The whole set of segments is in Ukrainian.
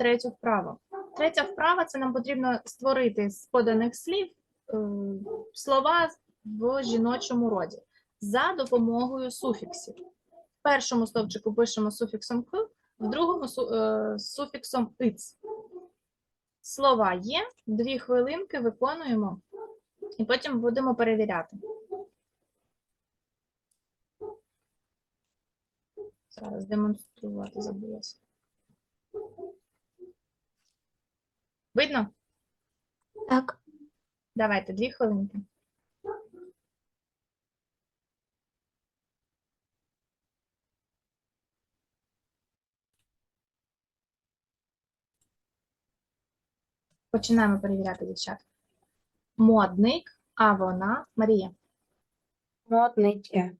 третю вправу. Третя вправа це нам потрібно створити з поданих слів е, слова в жіночому роді за допомогою суфіксів. В першому стовпчику пишемо суфіксом к, в другому е, суфіксом иц. Слова є, дві хвилинки виконуємо і потім будемо перевіряти. Зараз демонструвати забулася. Видно? Так. Давайте, дві хвилинки. Починаємо перевіряти дівчат. Модник, а вона Марія. Модниця.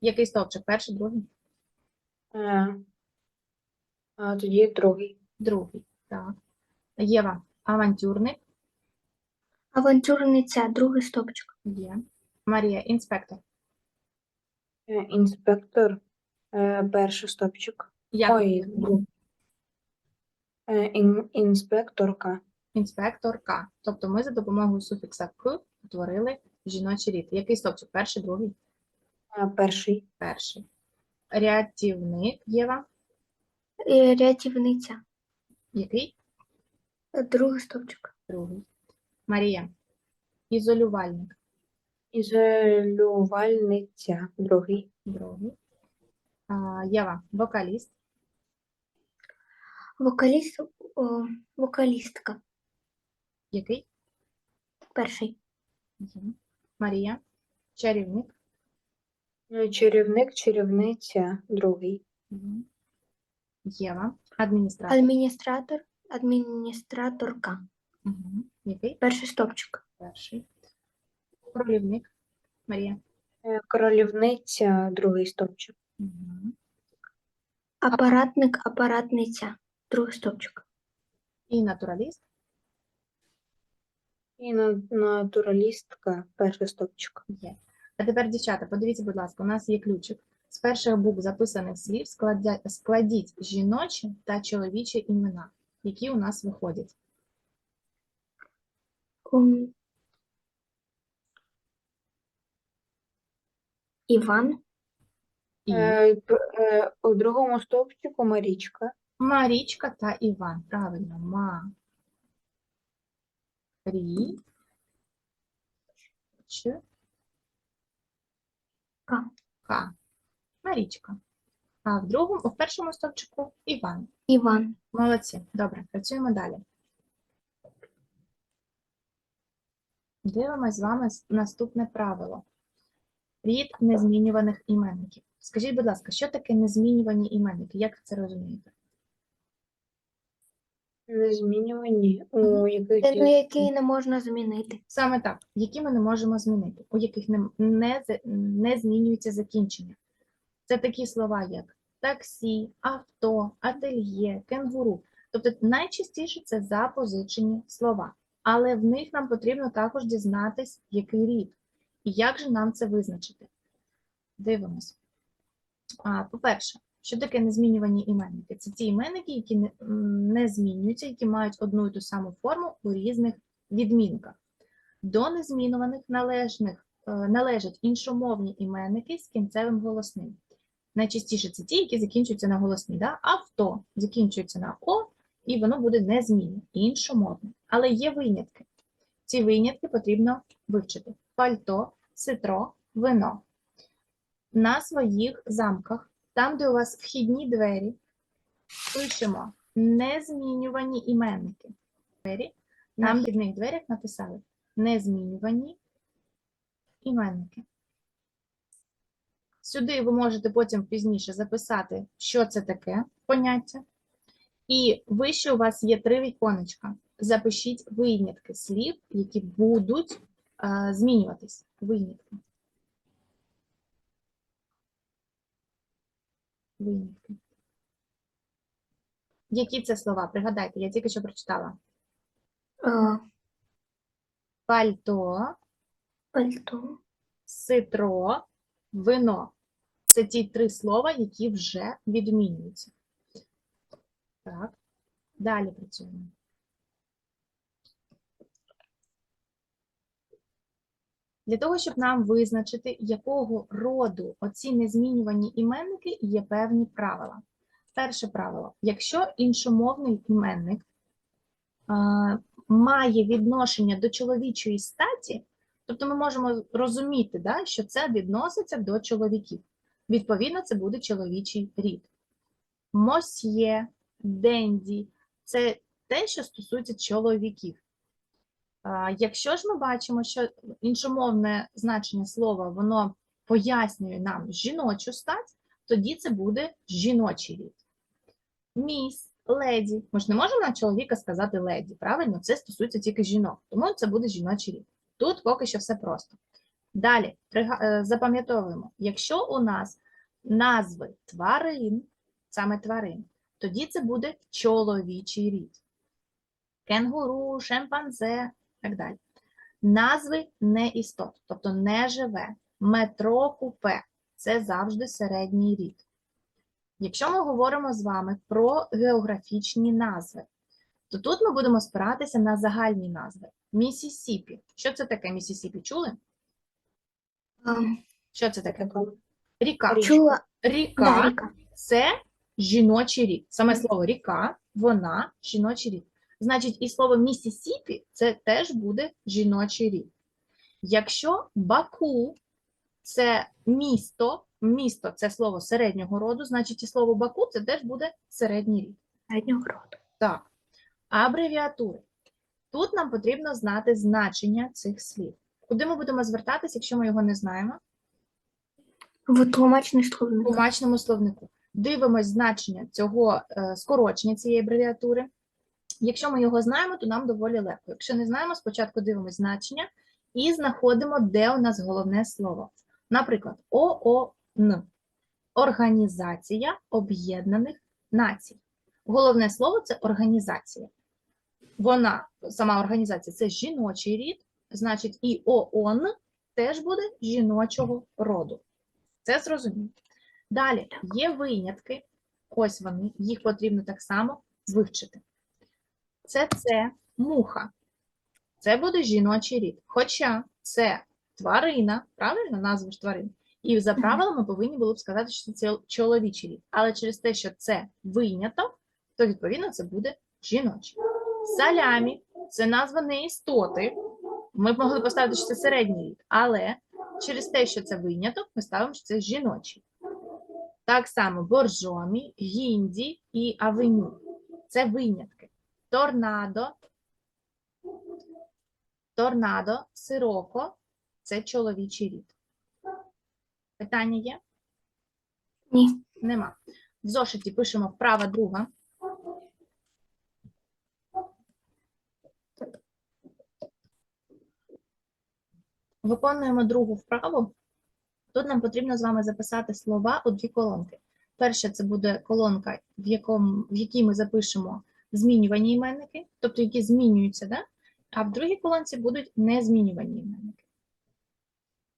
Який стовпчик? Перший, другий? Е, а тоді другий. Другий. Так. Єва, авантюрник. Авантюрниця, другий стопчик. Є. Марія, інспектор. Е, інспектор. Е, перший стопчик. Як Ой, друг. Е, ін, інспекторка. інспекторка. Тобто ми за допомогою суфікса к утворили жіночий рід. Який стовпчик? Перший, другий? Е, перший. Перший. Рятівник Єва. Е, Рятівниця, Який? Е, другий стопчик. Другий. Марія. Ізолювальник. Ізолювальниця. Другий. Другий. А, Єва. Вокаліст. Вокаліст, о, вокалістка, Який? перший. Є. Марія. Чарівник. Е, Чарівник, чарівниця. Другий. Є. Єва. Адміністратор. Адміністратор, адміністраторка, Мгм. Який? перший стопчик. Перший. Королівник. Марія. Е, Королівниця. Другий стопчик. Мгм. Апаратник, апаратниця, другий стопчик. І натураліст. І на- натуралістка. Перший стопчик. Є. А тепер, дівчата, подивіться, будь ласка, у нас є ключик. З перших букв записаних слів складя- складіть жіночі та чоловічі імена, які у нас виходять. Іван, І Е, е, у другому стопчику Марічка. Марічка та Іван. Правильно, ма. Рі. Ч. Ка. Ка. Марічка. А в другому, в першому стовпчику Іван. Іван, Молодці. Добре, працюємо далі. Дивимось з вами наступне правило. Рід незмінюваних іменників. Скажіть, будь ласка, що таке незмінювані іменники? Як ви це розумієте? Незмінювані. У яких ну, який не можна змінити. Саме так, які ми не можемо змінити, у яких не, не, не змінюється закінчення. Це такі слова, як таксі, авто, ательє, кенгуру. Тобто найчастіше це запозичені слова, але в них нам потрібно також дізнатись, який рід. І як же нам це визначити? Дивимось. По-перше, що таке незмінювані іменники? Це ті іменники, які не, змінюються, які мають одну і ту саму форму у різних відмінках. До незмінюваних належних, е, належать іншомовні іменники з кінцевим голосним. Найчастіше це ті, які закінчуються на голосні. Да? Авто закінчується на О, і воно буде незмінне, іншомовне. Але є винятки. Ці винятки потрібно вивчити. Пальто, ситро, вино. На своїх замках, там, де у вас вхідні двері, пишемо незмінювані іменники. Двері. На вхідних дверях написали незмінювані іменники. Сюди ви можете потім пізніше записати, що це таке поняття. І вище у вас є три віконечка. Запишіть винятки слів, які будуть е, змінюватись. Винятки. Винятки. Які це слова? Пригадайте, я тільки що прочитала. Е, Пальто, Пальто, ситро, вино. Це ті три слова, які вже відмінюються. Так. Далі працюємо. Для того, щоб нам визначити, якого роду оці незмінювані іменники, є певні правила. Перше правило: якщо іншомовний іменник а, має відношення до чоловічої статі, тобто ми можемо розуміти, да, що це відноситься до чоловіків. Відповідно, це буде чоловічий рід. Мосьє, денді це те, що стосується чоловіків. Якщо ж ми бачимо, що іншомовне значення слова воно пояснює нам жіночу стать, тоді це буде жіночий рід. Міс, леді. Ми ж не можемо на чоловіка сказати леді, правильно? Це стосується тільки жінок, тому це буде жіночий рід. Тут поки що все просто. Далі е, запам'ятовуємо, якщо у нас назви тварин, саме тварин, тоді це буде чоловічий рід. Кенгуру, шимпанзе так далі. Назви не істот, тобто не живе. Метро, купе це завжди середній рід. Якщо ми говоримо з вами про географічні назви, то тут ми будемо спиратися на загальні назви. Місісіпі. Що це таке Місісіпі? Чули? Що це таке? Ріка. Чула Ріка да, ріка. це жіночий рід. Саме слово ріка, вона жіночий рід. Значить, і слово Місісіпі це теж буде жіночий рід. Якщо Баку це місто, місто це слово середнього роду, значить і слово Баку це теж буде середній рід. середнього роду. Так. Абревіатури. Тут нам потрібно знати значення цих слів. Куди ми будемо звертатися, якщо ми його не знаємо? В тлумачний словник. Тлумачному словнику. Дивимось значення цього е, скорочення цієї абревіатури. Якщо ми його знаємо, то нам доволі легко. Якщо не знаємо, спочатку дивимось значення і знаходимо, де у нас головне слово. Наприклад, ООН Організація Об'єднаних Націй. Головне слово це організація. Вона, сама організація, це жіночий рід, значить, і ООН теж буде жіночого роду. Це зрозуміло. Далі є винятки, ось вони, їх потрібно так само вивчити. Це це муха. Це буде жіночий рід. Хоча це тварина, правильно, назва ж тварин. І за правилами повинні були б сказати, що це чоловічий рід. Але через те, що це виняток, то відповідно це буде жіночий. Салямі це назва не істоти. Ми б могли поставити, що це середній рід, але через те, що це виняток, ми ставимо, що це жіночий. Так само боржомі, гінді і авеню. Це винятки. Торнадо, торнадо, сироко це чоловічий рід. Питання є? Ні. Нема. В зошиті пишемо вправа друга. Виконуємо другу вправу. Тут нам потрібно з вами записати слова у дві колонки. Перша це буде колонка, в, якому, в якій ми запишемо змінювані іменники, тобто які змінюються, да? а в другій колонці будуть незмінювані іменники.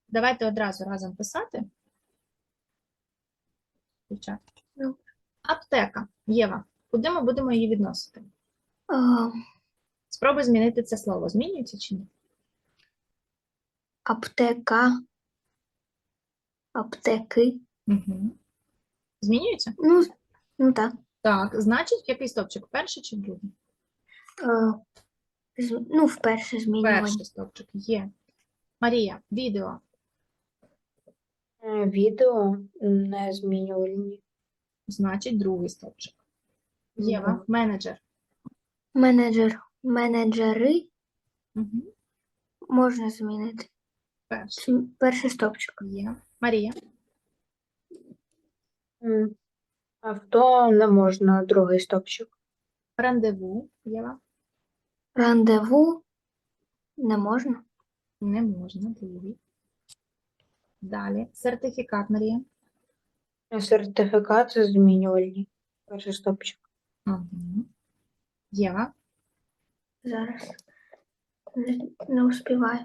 Давайте одразу разом писати. Аптека. Єва. Куди ми будемо її відносити? Спробуй змінити це слово. Змінюється чи ні? Аптека. Аптеки. Угу. Змінюється? Ну, ну так. Так. Значить, який стовпчик? Перший чи другий? Е, з- ну, вперше змінювання. Перший стовпчик є. Марія, відео. Е, Відео не змінювальні. Значить, другий стовпчик. Єва, менеджер. Менеджер. Менеджери Угу. можна змінити. Перший Перший стопчик. є. Марія. М, Авто не можна, другий стопчик. Рандеву. Єва. Рандеву не можна. Не можна, другий. Далі. Сертифікат, Марія. Сертифікат змінювальні. Перший стопчик. Угу. Єва. Зараз не, не успіваю.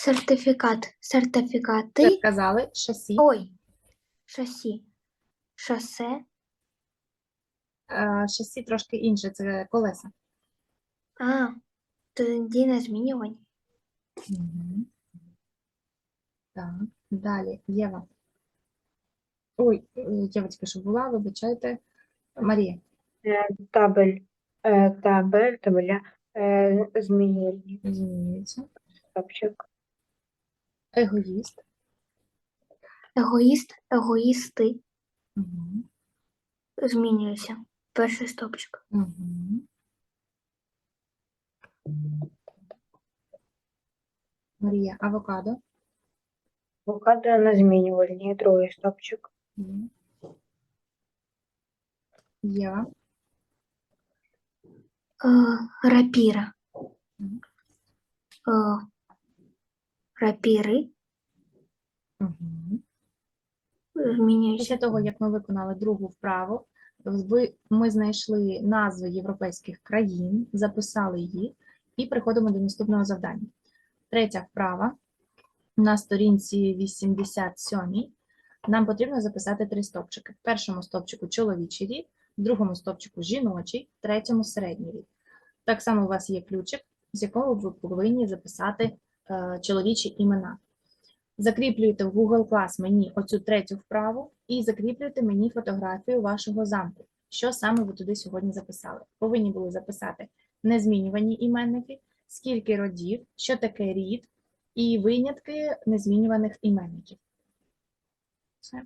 Сертифікат. Це Сертифікати. сказали. Шасі. Ой. Шасі. Шосе. Е, Шасі трошки інше, це колеса. А, тоді не змінювані. Мгм. Так, далі, Єва. Ой, е, Єва тільки що була, вибачайте. Марія. Е, Табель, е, табель, табеля, е, змінювальний Змінюється. стопчик. Егоїст. Егоїст, егоїсти Угу. змінюються. Перший стопчик. Угу. Марія, авокадо. Авокадо не змінювальний, другий стопчик. Єва. Е, рапіра. Е, рапіри Угу. Після того, як ми виконали другу вправу, ми знайшли назви європейських країн, записали їх і переходимо до наступного завдання. Третя вправа на сторінці 87 нам потрібно записати три стопчики. В першому стопчику чоловічий рід, в другому стопчику жіночий, в третьому середній рід. Так само у вас є ключик, з якого ви повинні записати чоловічі імена. Закріплюйте в Google Class мені оцю третю вправу і закріплюйте мені фотографію вашого замку. Що саме ви туди сьогодні записали? Повинні були записати незмінювані іменники, скільки родів, що таке рід і винятки незмінюваних іменників. Все.